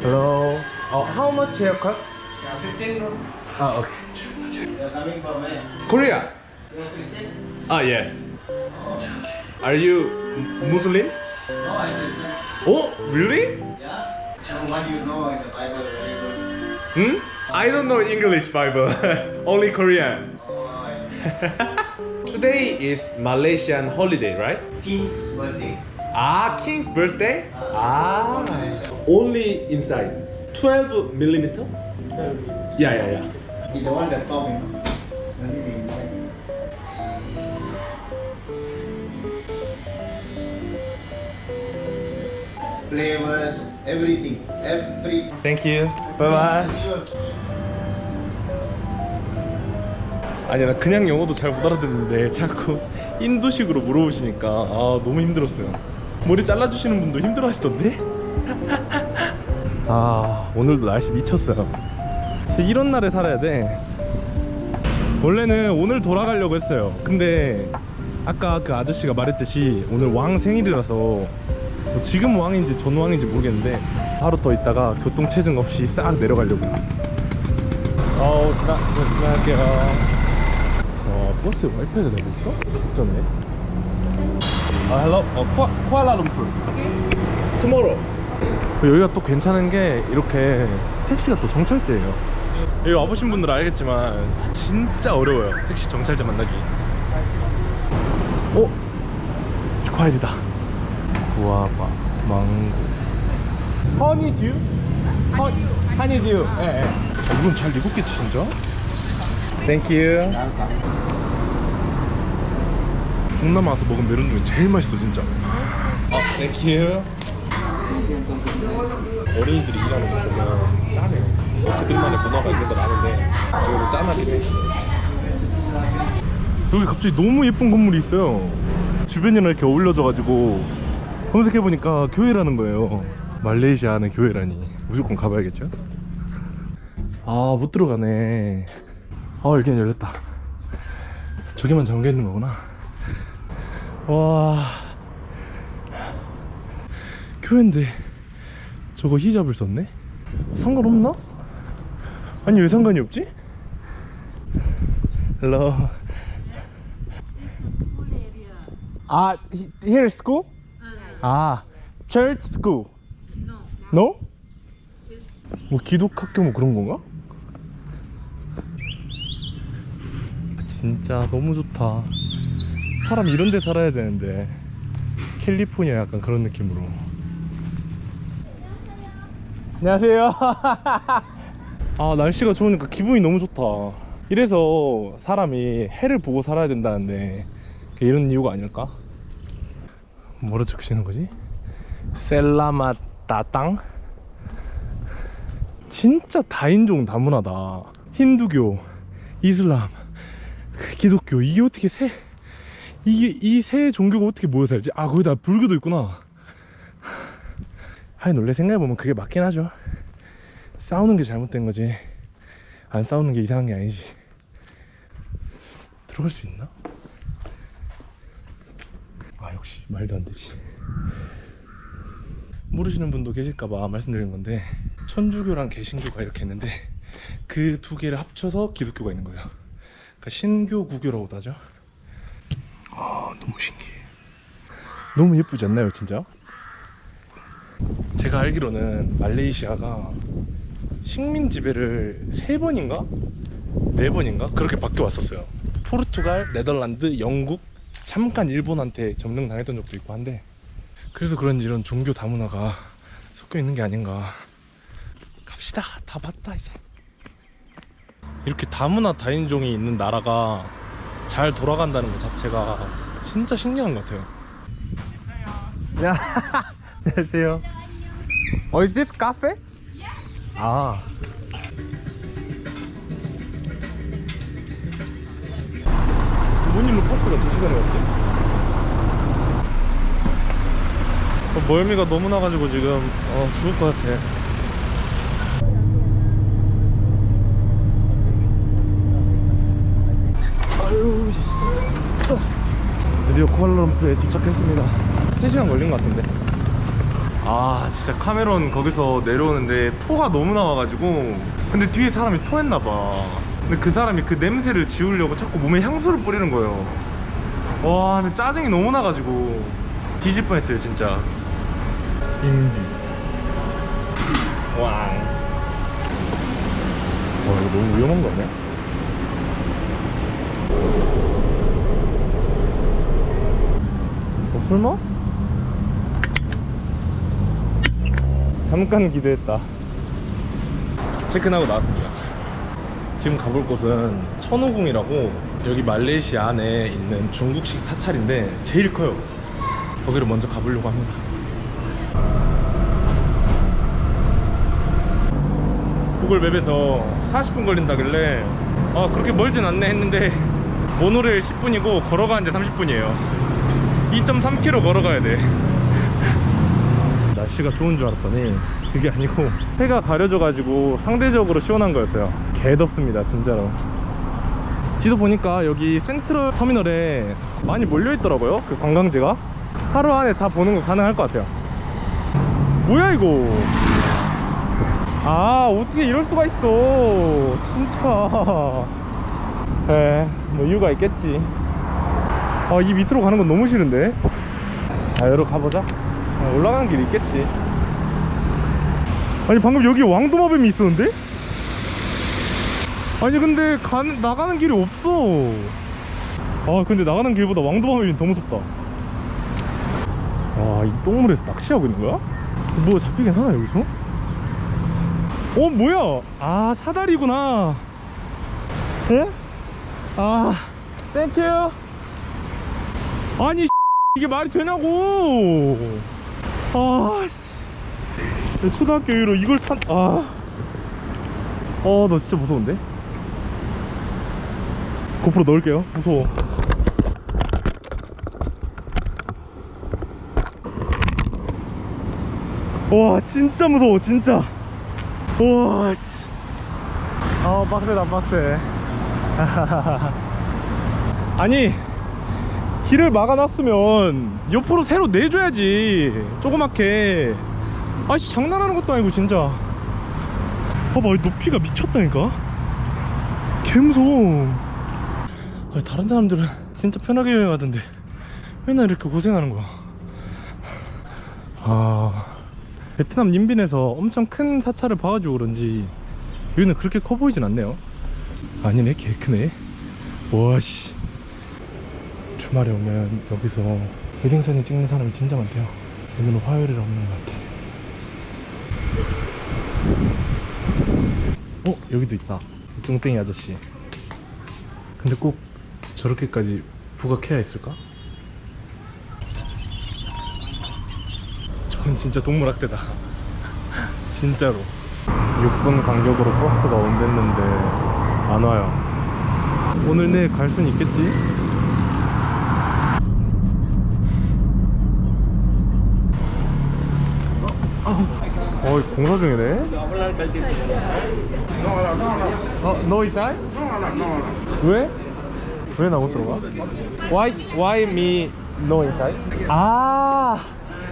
Hello. Oh, how much haircut? Yeah, 15 no? Ah, okay. You're coming from where? Korea. You're Christian? Ah, yes. Are you Muslim? No, I'm Christian. Oh, really? Yeah? So what you know is the Bible very good. Hmm? I don't know English Bible. Only Korean. Oh, I see. Today is Malaysian holiday, right? King's birthday. Ah, King's birthday? Ah. Only inside. 12 millimeter? Yeah, yeah, yeah. He the top, you know. Only the inside. Flavors, everything. Every. Thank you. Bye bye. 아니 나 그냥 영어도 잘 못 알아듣는데 자꾸 인도식으로 물어보시니까 아 너무 힘들었어요 머리 잘라주시는 분도 힘들어 하시던데? 아 오늘도 날씨 미쳤어요. 진짜 이런 날에 살아야 돼. 원래는 오늘 돌아가려고 했어요. 근데 아까 그 아저씨가 말했듯이 오늘 왕 생일이라서 뭐 지금 왕인지 전 왕인지 모르겠는데 하루 더 있다가 교통체증 없이 싹 내려가려고요. 어우 지나, 지나, 지나갈게요. 와 버스에 와이파이가 되고 있어? 개쩌네 아 헬로 어 쿠아, 쿠알라룸푸르. 투모로우 여기가 또 괜찮은 게 이렇게 택시가 또 정찰제예요. 여기 와보신 분들은 알겠지만 진짜 어려워요 택시 정찰제 만나기. 어? 과일이다. 구아바 망고. 허니듀? 허, 허니듀 예, 예. 아, 이건 잘 익었겠지 진짜? 땡큐 동남아 와서 먹은 메론 중에 제일 맛있어 진짜. 아 땡큐 어린이들이 일하는 거 보면 짜네요 뭐 그들만의 문화가 있는 건 아는데 여기도 짠하긴 해. 여기 갑자기 너무 예쁜 건물이 있어요. 주변이랑 이렇게 어울려져가지고 검색해보니까 교회라는 거예요. 말레이시아 안에 교회라니. 무조건 가봐야겠죠? 아 못 들어가네. 아 여기는 열렸다. 저기만 잠겨있는 거구나 와 교회인데 저거 히잡을 썼네? 상관없나? 아니 왜 상관이 없지? 헬로 아 he- here school? 아 church no? 뭐 기독학교 뭐 그런 건가? 아, 진짜 너무 좋다 사람 이런 데 살아야 되는데. 캘리포니아 약간 그런 느낌으로. 안녕하세요. 아 날씨가 좋으니까 기분이 너무 좋다. 이래서 사람이 해를 보고 살아야 된다는데 이런 이유가 아닐까? 뭐라 적으시는 거지? 셀라마따땅? 진짜 다인종 다문화다. 힌두교 이슬람 기독교. 이게 어떻게 세 이게 이 세 종교가 어떻게 모여 살지? 아 거기다 불교도 있구나. 하긴 원래 생각해보면 그게 맞긴 하죠. 싸우는 게 잘못된 거지. 안 싸우는 게 이상한 게 아니지. 들어갈 수 있나? 아 역시 말도 안 되지. 모르시는 분도 계실까봐 말씀드리는 건데 천주교랑 개신교가 이렇게 있는데 그 두 개를 합쳐서 기독교가 있는 거예요. 그러니까 신교 구교라고도 하죠. 아 너무 신기해 너무 예쁘지 않나요 진짜? 제가 알기로는 말레이시아가 식민 지배를 세 번인가 네 번인가 그렇게 바뀌어 왔었어요. 포르투갈, 네덜란드, 영국, 잠깐 일본한테 점령 당했던 적도 있고 한데 그래서 그런지 이런 종교 다문화가 섞여 있는 게 아닌가. 갑시다. 다 봤다 이제. 이렇게 다문화 다인종이 있는 나라가 잘 돌아간다는 것 자체가 진짜 신기한 것 같아요. 야, 안녕하세요. 어, is this cafe? 아. 뭔 일로 버스가 저 시간에 왔지? 어, 멀미가 너무 나가지고 지금 어, 죽을 것 같아. 아유, 씨. 드디어 쿠알라룸푸르에 도착했습니다. 3시간 걸린 것 같은데. 아 진짜 카메론 거기서 내려오는데 토가 너무 나와가지고. 근데 뒤에 사람이 토했나봐. 근데 그 사람이 그 냄새를 지우려고 자꾸 몸에 향수를 뿌리는 거예요. 와 근데 짜증이 너무 나가지고. 뒤질 뻔했어요 진짜. 인비 왕. 와, 이거 너무 위험한 거 아니야? 어, 설마? 잠깐 기대했다. 체크인하고 나왔습니다. 지금 가볼 곳은 천호궁이라고 여기 말레이시아 안에 있는 중국식 사찰인데 제일 커요. 거기를 먼저 가보려고 합니다. 구글 맵에서 40분 걸린다길래 아 그렇게 멀진 않네 했는데 모노레일 10분이고 걸어가는데 30분이에요 2.3km 걸어가야 돼. 날씨가 좋은 줄 알았더니 그게 아니고 해가 가려져 가지고 상대적으로 시원한 거였어요. 개덥습니다 진짜로. 지도 보니까 여기 센트럴 터미널에 많이 몰려 있더라고요 그 관광지가. 하루 안에 다 보는 거 가능할 것 같아요. 뭐야 이거? 아 어떻게 이럴 수가 있어? 진짜. 에뭐 이유가 있겠지 아 이 밑으로 가는 건 너무 싫은데 자 여기로 가보자 아, 올라가는 길이 있겠지 아니 방금 여기 왕도마뱀이 있었는데? 아니 근데 가는, 나가는 길이 없어 아 근데 나가는 길보다 왕도마뱀이 더 무섭다 아이 똥물에서 낚시하고 있는 거야? 뭐 잡히긴 하나 여기서? 어 뭐야 아 사다리구나 예? 아 땡큐 아니 이게 말이 되냐고. 아씨. 초등학교 이후로 이걸 탄아어너 진짜 무서운데? 고프로 넣을게요. 무서워. 와 진짜 무서워 진짜. 우와 씨. 아 빡세다 빡세. 아니 길을 막아놨으면 옆으로 새로 내줘야지 조그맣게. 아씨 장난하는 것도 아니고 진짜. 봐봐 이 높이가 미쳤다니까? 개무서워. 다른 사람들은 진짜 편하게 여행하던데 맨날 이렇게 고생하는 거야. 아 베트남 님빈에서 엄청 큰 사찰을 봐가지고 그런지 여기는 그렇게 커 보이진 않네요. 아니네 개 크네. 와씨 주말에 오면 여기서 웨딩 사진 찍는 사람이 진짜 많대요. 오늘은 화요일이라 없는 것 같아. 어? 여기도 있다. 뚱땡이 아저씨. 근데 꼭 저렇게까지 부각해야 했을까? 저건 진짜 동물학대다. 진짜로. 6분 간격으로 버스가 온댔는데 안 와요. 오늘 내일 갈 순 있겠지? 어이 공사 중이네 어? 너 이사이? 왜? 왜 나 못 들어가? Why, why me no inside? 아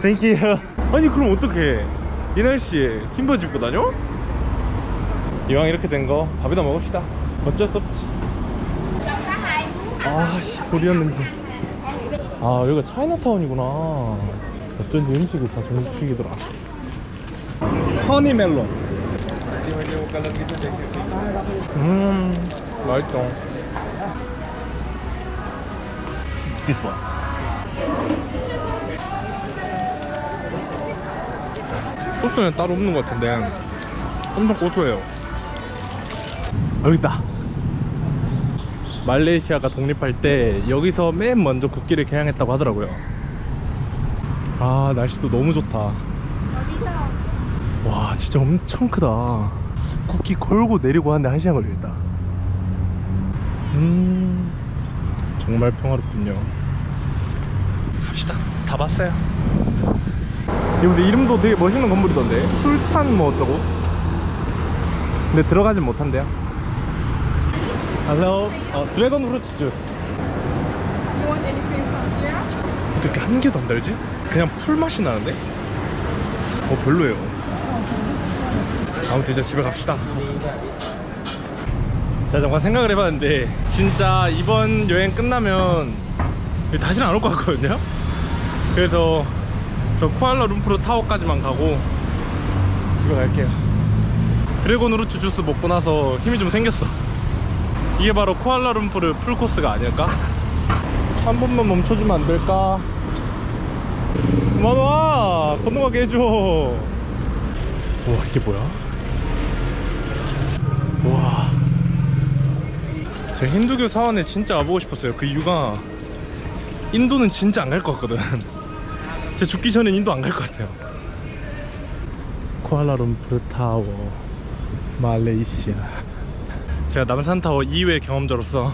Thank you 아니 그럼 어떡해 이 날씨에 흰 바지 입고 다녀? 이왕 이렇게 된 거 밥이나 먹읍시다 어쩔 수 없지 아씨 도리안 냄새 아 여기가 차이나타운이구나 어쩐지 음식이 다 중식이더라 허니 멜론. 음 맛있죠. This one. 소스는 따로 없는 것 같은데 엄청 고소해요. 여기 있다. 말레이시아가 독립할 때 여기서 맨 먼저 국기를 개항했다고 하더라고요. 아 날씨도 너무 좋다 와 진짜 엄청 크다. 국기 걸고 내리고 하는데 한 시간 걸리겠다. 음 정말 평화롭군요. 갑시다. 다 봤어요. 여기서 이름도 되게 멋있는 건물이던데. 술탄 뭐 어쩌고? 근데 들어가진 못한대요. Hello? 어, 드래곤 프루츠 주스 You want anything from here? 어떻게 한 개도 안 달지? 그냥 풀 맛이 나는데? 어 별로예요 아무튼 이제 집에 갑시다 자 잠깐 생각을 해봤는데 진짜 이번 여행 끝나면 다시는 안 올 것 같거든요 그래서 저 쿠알라룸푸르 타워까지만 가고 집에 갈게요 드래곤 루트 주스 먹고 나서 힘이 좀 생겼어 이게 바로 쿠알라룸푸르 풀코스가 아닐까? 한 번만 멈춰주면 안 될까? 그만 와! 건너가게 해줘 와 이게 뭐야? 와 제가 힌두교 사원에 진짜 와보고 싶었어요. 그 이유가 인도는 진짜 안 갈 것 같거든. 제가 죽기 전엔 인도 안 갈 것 같아요. 쿠알라룸푸르 타워 말레이시아. 제가 남산타워 2회 경험자로서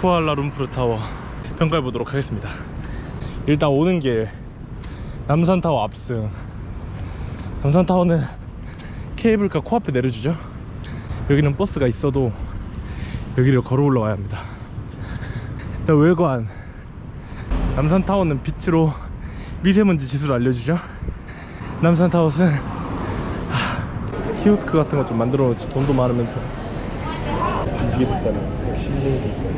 쿠알라룸푸르 타워 평가해 보도록 하겠습니다. 일단 오는 길 남산타워 압승 남산타워는 케이블카 코앞에 내려주죠. 여기는 버스가 있어도 여기를 걸어 올라와야 합니다 일단 외관 남산타워는 빛으로 미세먼지 지수를 알려주죠 남산타워는 키오스크 같은 거 좀 만들어 놓지 돈도 많으면서 뒤지게 비싸네 116도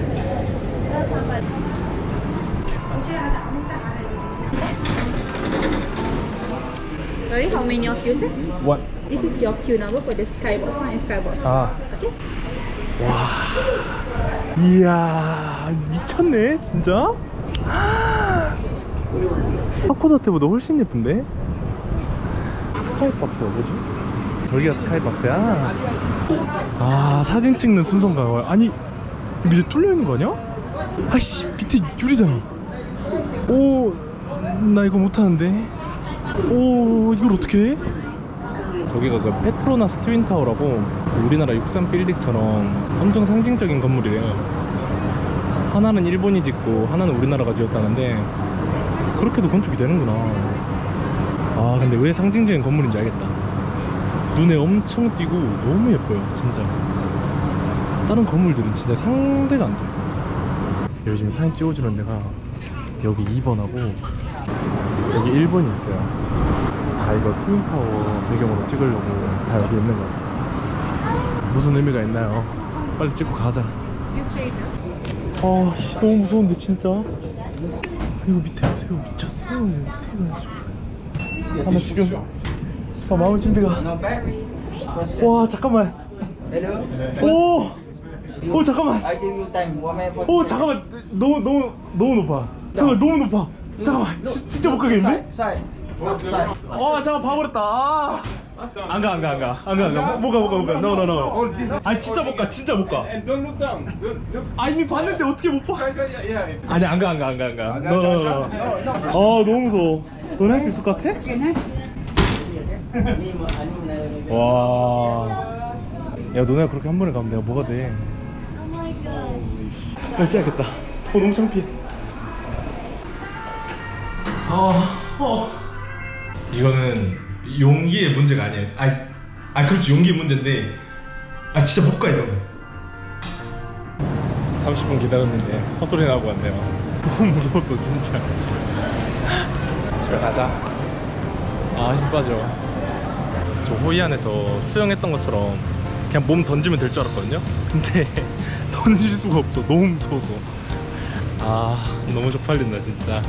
Sorry, how many of you, sir? What? This is your queue number for the skybox one and skybox. 아 Okay. 이야 미쳤네 진짜? 사코다테보다 훨씬 예쁜데? 스카이박스가 뭐지? 저기가 스카이박스야? 아 사진 찍는 순서인가 아니 밑에 뚫려있는 거 아니야? 아이씨 밑에 유리잖아. 오 나 이거 못하는데. 오 이걸 어떻게 해? 저기가 그 페트로나스 트윈타워라고 우리나라 육산 빌딩처럼 엄청 상징적인 건물이래요. 하나는 일본이 짓고 하나는 우리나라가 지었다는데 그렇게도 건축이 되는구나. 아 근데 왜 상징적인 건물인지 알겠다. 눈에 엄청 띄고 너무 예뻐요 진짜. 다른 건물들은 진짜 상대가 안돼. 요즘 사진 찍어주는 데가 여기 2번하고 여기 1번이 있어요. 다 이거 트윈타워 배경으로 찍으려고 다 여기 있는 것 같아요 무슨 의미가 있나요? 빨리 찍고 가자. 아 씨, 너무 무서운데 진짜? 이거 밑에 보세요 미쳤어. 어떻게 가야지. 아나 지금. 저 마음 준비가. 와 잠깐만. 오! 오 잠깐만. 오 잠깐만. 너무 너무 너무 높아. 잠깐만 너무 높아. 잠깐만. 지- 진짜 못 가겠는데? Side. 아 잠깐 봐버렸다. 아. 안 가 안 가 안 가 안 가 안 가 못 가 못 가 못가 노노노 아 진짜 못 가 진짜 못 가 And don't look down. Don't look. 아 이미 봤는데 어떻게 못 봐 Yeah, yeah. It's 아니 안 가 안 가 안 가 안가 노노노 아 너무 무서워 넌할수 있을 것 같아? 와. 야 너네가 그렇게 한 번에 가면 내가 뭐가 돼? 빨리 째야겠다. 어 너무 창피해. 아, 어. 이거는 용기의 문제가 아니에요. 아, 아 그렇지 용기의 문제인데, 아 진짜 못 가 이거는. 30분 기다렸는데 헛소리 나고 왔네요. 너무 무서웠어 진짜. 집에 가자. 아힘 빠져. 저 호이안에서 수영했던 것처럼 그냥 몸 던지면 될 줄 알았거든요. 근데 던질 수가 없어. 너무 무서워서. 아 너무 쪽팔린다 진짜.